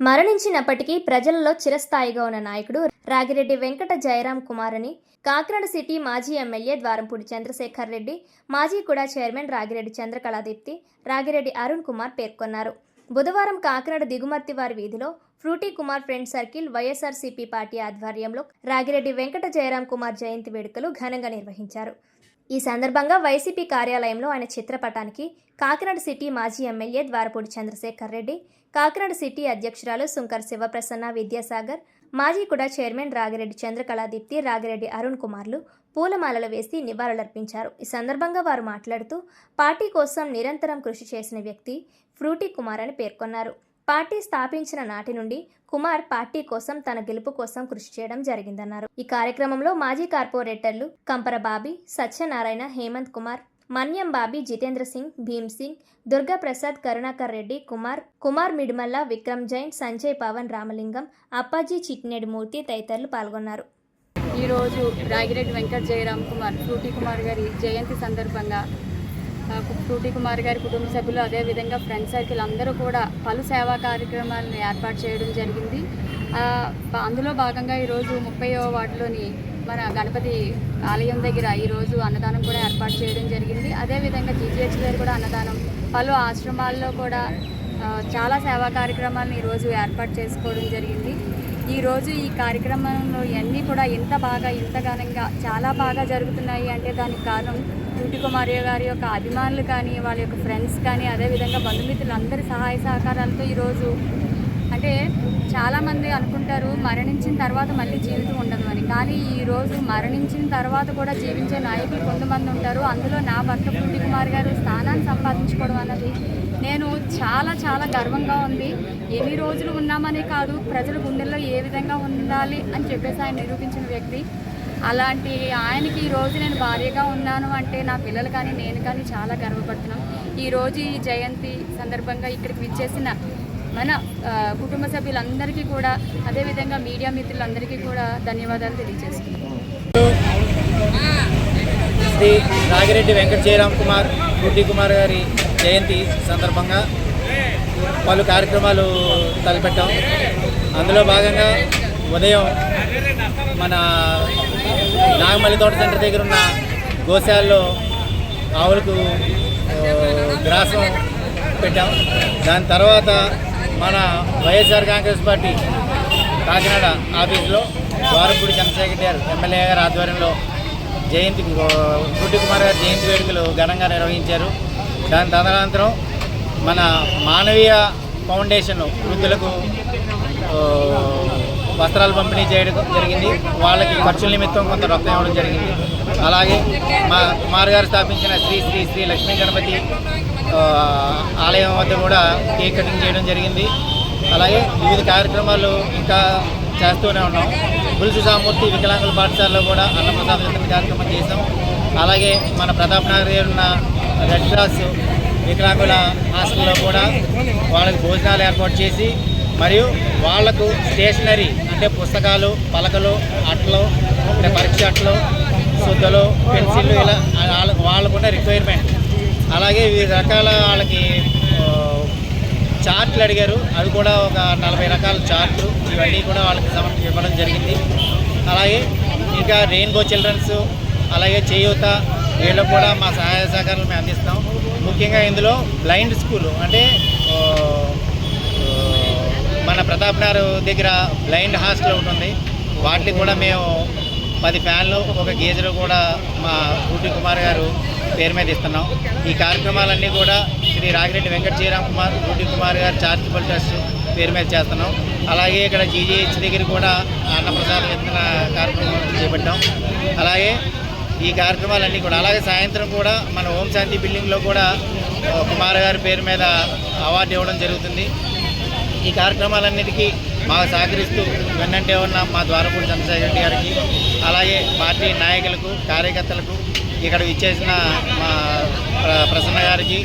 మరణించినప్పటికీ ప్రజలలో చిరస్థాయిగా ఉన్న నాయకుడు రాగిరెడ్డి వెంకట జయరాం కుమార్ అని కాకినాడ సిటీ మాజీ ఎమ్మెల్యే ద్వారంపూడి చంద్రశేఖర్ రెడ్డి మాజీ కూడా చైర్మన్ రాగిరెడ్డి చంద్రకళాదీప్తి రాగిరెడ్డి అరుణ్ కుమార్ పేర్కొన్నారు. బుధవారం కాకినాడ దిగుమర్తి వారి వీధిలో Frooti Kumar friend circle YSRCP party ఆధ్వర్యంలో రాగిరెడ్డి వెంకట జయరాం కుమార్ జయంతి వేడుకలు ఘనంగా నిర్వహించారు. ఈ సందర్భంగా వైసీపీ కార్యాలయంలో ఆయన చిత్రపటానికి కాకినాడ సిటీ మాజీ ఎమ్మెల్యే ద్వారపూడి చంద్రశేఖర్ రెడ్డి కాకినాడ సిటీ అధ్యక్షురాలు శుంకర్ శివప్రసన్న విద్యాసాగర్ మాజీ కూడా చైర్మన్ రాగిరెడ్డి చంద్రకళాదీప్తి రాగిరెడ్డి అరుణ్ కుమార్లు పూలమాలలు వేసి నివాళులర్పించారు. ఈ సందర్భంగా వారు మాట్లాడుతూ పార్టీ కోసం నిరంతరం కృషి చేసిన వ్యక్తి ఫ్రూటీ కుమార్ అని పేర్కొన్నారు. పార్టీ స్థాపించిన నాటి నుండి కుమార్ పార్టీ కోసం తన గెలుపు కోసం కృషి చేయడం జరిగిందన్నారు. ఈ కార్యక్రమంలో మాజీ కార్పొరేటర్లు కంపరబాబి సత్యనారాయణ హేమంత్ కుమార్ మన్యం బాబీ జితేంద్ర సింగ్ భీమ్ సింగ్ దుర్గా ప్రసాద్ కరుణాకర్ రెడ్డి కుమార్ కుమార్ మిడిమల్ల విక్రమ్ జైన్ సంజయ్ పవన్ రామలింగం అప్పాజీ చిట్నేడు మూర్తి తదితరులు పాల్గొన్నారు. ఈరోజు రాగిరెడ్డి వెంకట జయరామ్ కుమార్ ఫ్రూటీ కుమార్ గారి జయంతి సందర్భంగా ఫ్రూటీ కుమార్ గారి కుటుంబ సభ్యులు అదేవిధంగా ఫ్రెండ్ సర్కిల్ అందరూ కూడా పలు సేవా కార్యక్రమాలను ఏర్పాటు చేయడం జరిగింది. అందులో భాగంగా ఈరోజు ముప్పైవ వార్డులోని మన గణపతి ఆలయం దగ్గర ఈరోజు అన్నదానం కూడా ఏర్పాటు చేయడం జరిగింది. అదేవిధంగా జీజీహెచ్ గారు కూడా అన్నదానం పలు ఆశ్రమాల్లో కూడా చాలా సేవా కార్యక్రమాలను ఈరోజు ఏర్పాటు చేసుకోవడం జరిగింది. ఈరోజు ఈ కార్యక్రమంలో ఇవన్నీ కూడా ఇంత బాగా ఇంత ఘనంగా చాలా బాగా జరుగుతున్నాయి. అంటే దానికి కారణం డ్యూటీ కుమారి గారి యొక్క అభిమానులు కానీ వాళ్ళ యొక్క ఫ్రెండ్స్ కానీ అదేవిధంగా బంధుమిత్రులందరి సహాయ సహకారాలతో ఈరోజు అంటే చాలామంది అనుకుంటారు మరణించిన తర్వాత మళ్ళీ జీవితం ఉండదు అని. కానీ ఈరోజు మరణించిన తర్వాత కూడా జీవించే నాయకులు కొంతమంది ఉంటారు. అందులో నా భర్త డ్యూటీ కుమార్ గారు స్థానాన్ని సంపాదించుకోవడం అన్నది నేను చాలా చాలా గర్వంగా ఉంది. ఎన్ని రోజులు ఉన్నామని కాదు ప్రజల గుండెల్లో ఏ విధంగా ఉండాలి అని చెప్పేసి ఆయన నిరూపించిన వ్యక్తి. అలాంటి ఆయనకి ఈరోజు నేను భార్యగా ఉన్నాను అంటే నా పిల్లలు కానీ నేను కానీ చాలా గర్వపడుతున్నాం. ఈరోజు ఈ జయంతి సందర్భంగా ఇక్కడికి విచ్చేసిన మన కుటుంబ సభ్యులందరికీ కూడా అదేవిధంగా మీడియా మిత్రులందరికీ కూడా ధన్యవాదాలు తెలియజేస్తున్నాను. శ్రీ నాగిరెడ్డి వెంకట జయరామ్ కుమార్. గుడ్డి కుమార్ గారి జయంతి సందర్భంగా పలు కార్యక్రమాలు తలపెట్టాం. అందులో భాగంగా ఉదయం మన నాగమల్లి తోట సెంటర్ దగ్గర ఉన్న గోశాలలో ఆవులకు గ్రాసం పెట్టాం. దాని తర్వాత మన వైఎస్ఆర్ కాంగ్రెస్ పార్టీ కాకినాడ ఆఫీసులో ద్వారపూడి చంద్రశేఖర్ గారు ఎమ్మెల్యే గారి ఆధ్వర్యంలో జయంతి గుడ్డి కుమార్ గారి జయంతి వేడుకలు ఘనంగా నిర్వహించారు. దాని తదనంతరం మన మానవీయ ఫౌండేషన్ వృద్ధులకు వస్త్రాలు పంపిణీ చేయడం జరిగింది. వాళ్ళకి ఖర్చుల నిమిత్తం కొంత రక్తం ఇవ్వడం జరిగింది. అలాగే మా కుమార్ గారు స్థాపించిన శ్రీ శ్రీ శ్రీ లక్ష్మీ గణపతి ఆలయం వద్ద కూడా కేక్ కటింగ్ చేయడం జరిగింది. అలాగే వివిధ కార్యక్రమాలు ఇంకా చేస్తూనే ఉన్నాం. పులుసు సామూర్తి వికలాంగుల పాఠశాలలో కూడా అన్నప్రసాద వితరణ కార్యక్రమం చేసాం అలాగే మన ప్రతాప్ నగర్ ఉన్న రెడ్ క్రాస్ వికలాంగుల హాస్టల్లో కూడా వాళ్ళకి భోజనాలు ఏర్పాటు చేసి మరియు వాళ్ళకు స్టేషనరీ అంటే పుస్తకాలు పలకలు అట్లు అంటే పరీక్ష అట్లు శుద్ధలు పెన్సిళ్ళు ఇలా వాళ్ళ- వాళ్ళకున్న రిక్వైర్మెంట్ అలాగే వివిధ రకాల వాళ్ళకి చార్ట్లు అడిగారు. అవి కూడా ఒక నలభై రకాల చార్ట్లు. ఇవన్నీ కూడా వాళ్ళకి సమర్ప ఇవ్వడం జరిగింది. అలాగే ఇంకా రెయిన్బో చిల్డ్రన్స్ అలాగే చేయూత వీళ్ళకు కూడా మా సహాయ సహకారాలు మేము అందిస్తాం. ముఖ్యంగా ఇందులో బ్లైండ్ స్కూల్ అంటే మన ప్రతాప్ నగర్ దగ్గర బ్లైండ్ హాస్టల్ ఉంటుంది వాటిని వాటికి కూడా మేము పది ఫ్యాన్లు ఒక గీజరు కూడా మా ఊటి కుమార్ గారు పేరు మీద ఇస్తున్నాం. ఈ కార్యక్రమాలన్నీ కూడా శ్రీ రాగిరెడ్డి వెంకట శ్రీరామ్ కుమార్ ఊటి కుమార్ గారు చారిటబుల్ ట్రస్ట్ పేరు మీద చేస్తున్నాం. అలాగే ఇక్కడ జీజీహెచ్ దగ్గర కూడా అన్నప్రసాద విత్తన కార్యక్రమం చేపట్టాం. అలాగే ఈ కార్యక్రమాలన్నీ కూడా అలాగే సాయంత్రం కూడా మన ఓం శాంతి బిల్డింగ్లో కూడా కుమార్ గారి పేరు మీద అవార్డు ఇవ్వడం జరుగుతుంది. ఈ కార్యక్రమాలన్నిటికీ మాకు సహకరిస్తూ వెన్నంటే ఉన్న మా ద్వారపూడి చంద్రశేఖర రెడ్డి గారికి అలాగే పార్టీ నాయకులకు కార్యకర్తలకు ఇక్కడ ఇచ్చేసిన మా ప్ర- ప్రసన్న గారికి.